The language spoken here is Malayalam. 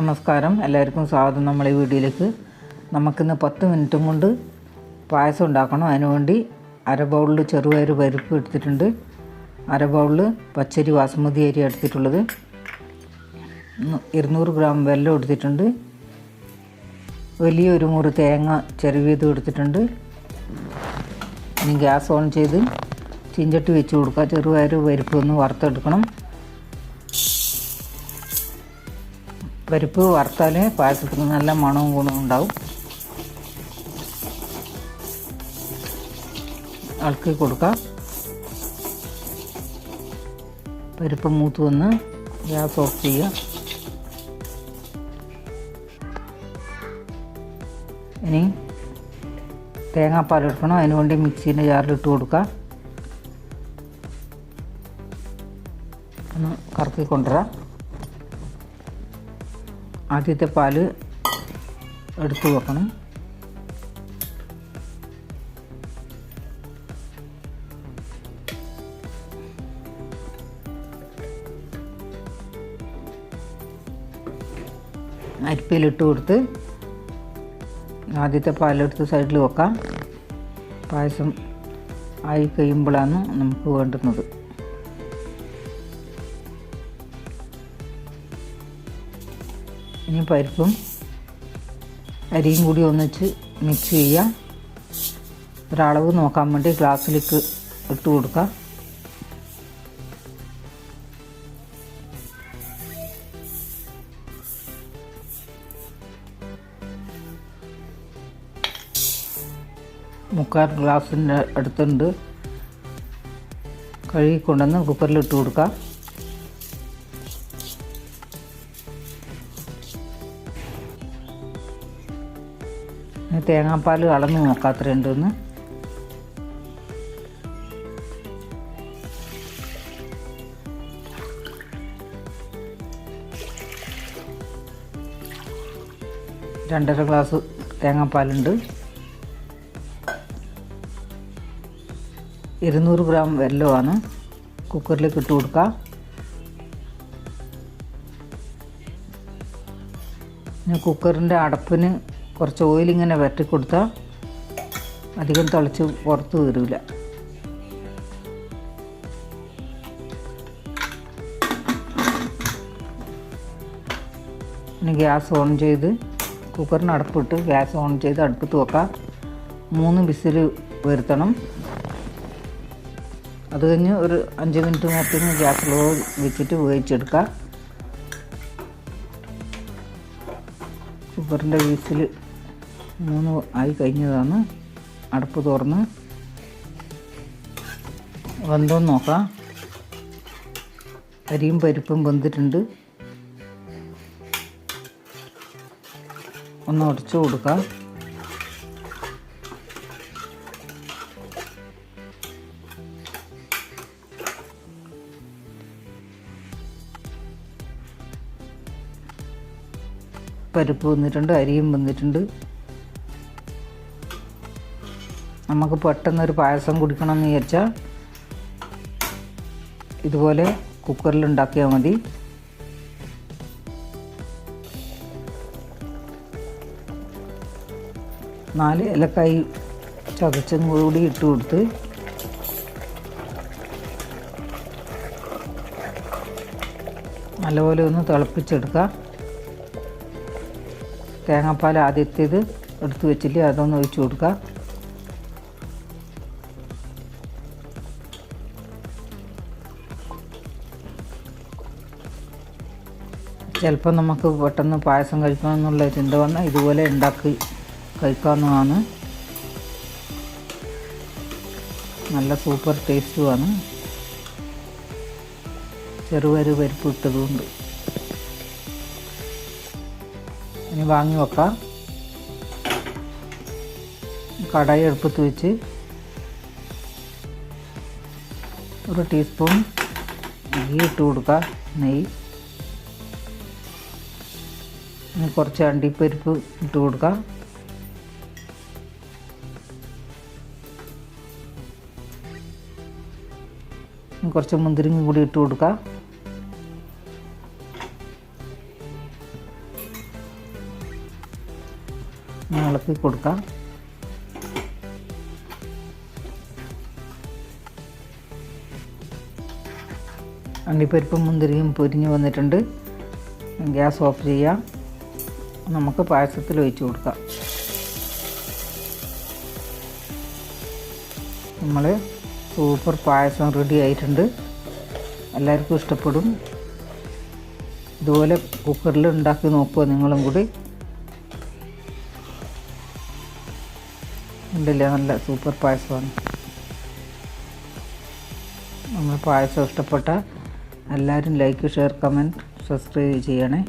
നമസ്കാരം. എല്ലാവർക്കും സ്വാഗതം നമ്മളെ വീഡിയോയിലേക്ക്. നമുക്കിന്ന് പത്ത് മിനിറ്റും കൊണ്ട് പായസം ഉണ്ടാക്കണം. അതിനുവേണ്ടി അര ബൗളിൽ ചെറുപയർ പരിപ്പ് എടുത്തിട്ടുണ്ട്. അര ബൗളിൽ പച്ചരി ബാസുമതി അരി എടുത്തിട്ടുള്ളത്. ഇരുന്നൂറ് ഗ്രാം വെല്ലം എടുത്തിട്ടുണ്ട്. വലിയൊരു മുറി തേങ്ങ ചെറുവീതം എടുത്തിട്ടുണ്ട്. ഇനി ഗ്യാസ് ഓൺ ചെയ്ത് ചീഞ്ചട്ടി വെച്ച് കൊടുക്കുക. ചെറുപയർ പരിപ്പ് ഒന്ന് വറുത്തെടുക്കണം. പരിപ്പ് വറുത്താൽ പായസത്തിന് നല്ല മണവും ഗുണവും ഉണ്ടാവും. ഇളക്കി കൊടുക്കാം. പരിപ്പ് മൂത്ത് വന്ന് ഗ്യാസ് ഓഫ് ചെയ്യുക. ഇനി തേങ്ങാപ്പാൽ എടുക്കണം. അതിനുവേണ്ടി മിക്സീന്റെ ജാറിലിട്ട് കൊടുക്കുക. ഒന്ന് കറക്കി കൊണ്ടുവരാം. ആദ്യത്തെ പാൽ എടുത്തു വെക്കണം. അരിപ്പയിലിട്ട് കൊടുത്ത് ആദ്യത്തെ പാലെടുത്ത് സൈഡിൽ വെക്കാം. പായസം ആയി കഴിയുമ്പോഴാണ് നമുക്ക് വേണ്ടുന്നത്. ഇനി പരിപ്പും അരിയും കൂടി ഒന്നിച്ച് മിക്സ് ചെയ്യാം. ഒരളവ് നോക്കാൻ വേണ്ടി ഗ്ലാസ്സിലേക്ക് ഇട്ട് കൊടുക്കാം. മുക്കാൽ ഗ്ലാസിന്റെ അടുത്തുണ്ട്. കഴുകി കൊണ്ടുവന്ന് കുക്കറിൽ ഇട്ട് കൊടുക്കാം. തേങ്ങാപ്പാൽ അളന്ന് നോക്കാം അത്ര ഉണ്ടെന്ന് രണ്ടര ഗ്ലാസ് തേങ്ങാപ്പാലുണ്ട്. ഇരുന്നൂറ് ഗ്രാം വെല്ലമാണ്. കുക്കറിലേക്ക് ഇട്ട് കൊടുക്കുക പിന്നെ കുക്കറിന്റെ അടപ്പിന് കുറച്ച് ഓയിലിങ്ങനെ വരട്ടി കൊടുത്താൽ അധികം തിളച്ച് പുറത്ത് വരില്ല ഇനി ഗ്യാസ് ഓൺ ചെയ്ത് കുക്കറിന് അടപ്പിട്ട് ഗ്യാസ് ഓൺ ചെയ്ത് അടുപ്പത്ത് വെക്കാം. മൂന്ന് വിസിൽ വരുത്തണം. അത് കഴിഞ്ഞ് ഒരു അഞ്ച് മിനിറ്റ് നേരത്തേക്ക് ഗ്യാസ് ലോ വെച്ചിട്ട് വേവിച്ചെടുക്കുക കുക്കറിന്റെ വീസിൽ മൂന്ന് ആയി കഴിഞ്ഞതാണ്. അടപ്പ് തുറന്ന്. വെന്തോന്ന് നോക്കാം. അരിയും പരിപ്പും വന്നിട്ടുണ്ട് ഒന്ന് ഉടച്ചു കൊടുക്കാം. പരിപ്പ് വന്നിട്ടുണ്ട് അരിയും വന്നിട്ടുണ്ട് നമുക്ക് പെട്ടെന്നൊരു പായസം കുടിക്കണമെന്ന് വിചാരിച്ചാൽ ഇതുപോലെ കുക്കറിൽ ഉണ്ടാക്കിയാൽ മതി. നാല് ഏലക്കായി ചതച്ചും കൂടി ഇട്ട് കൊടുത്ത് നല്ലപോലെ ഒന്ന് തിളപ്പിച്ചെടുക്കുക തേങ്ങാപ്പാൽ ആദ്യത്തേത് എടുത്തു വെച്ചില്ലേ അതൊന്ന് ഒഴിച്ചു കൊടുക്കുക ചിലപ്പോൾ നമുക്ക് പെട്ടെന്ന് പായസം കഴിക്കണം എന്നുള്ള ചിന്ത വന്നാൽ ഇതുപോലെ ഉണ്ടാക്കി കഴിക്കാവുന്നതാണ്. നല്ല സൂപ്പർ ടേസ്റ്റുമാണ് ചെറുപയർ പരിപ്പ് ഇട്ടതുകൊണ്ട് ഇനി വാങ്ങി വെക്കാം. കടായി എടുപ്പത്ത് വെച്ച് ഒരു ടീസ്പൂൺ ഗീ ഇട്ട് കൊടുക്കുക നെയ്യ് കുറച്ച് അണ്ടിപ്പരിപ്പ് ഇട്ട് കൊടുക്കാം. കുറച്ച് മുന്തിരിങ്ങ കൂടി ഇട്ട് കൊടുക്കാം. ഇളക്കി കൊടുക്കാം. അണ്ടിപ്പരിപ്പും മുന്തിരിയും പൊരിഞ്ഞ് വന്നിട്ടുണ്ട്. ഗ്യാസ് ഓഫ് ചെയ്യാം. നമുക്ക് പായസത്തിൽ ഒഴിച്ച് കൊടുക്കാം. നമ്മൾ സൂപ്പർ പായസം റെഡി ആയിട്ടുണ്ട്. എല്ലാവർക്കും ഇഷ്ടപ്പെടും. ഇതുപോലെ കുക്കറിൽ ഉണ്ടാക്കി നോക്കുക നിങ്ങളും കൂടി. ഉണ്ടല്ലേ? നല്ല സൂപ്പർ പായസമാണ്. നമ്മൾ പായസം ഇഷ്ടപ്പെട്ട എല്ലാവരും ലൈക്ക് ഷെയർ കമന്റ് സബ്സ്ക്രൈബ് ചെയ്യണേ.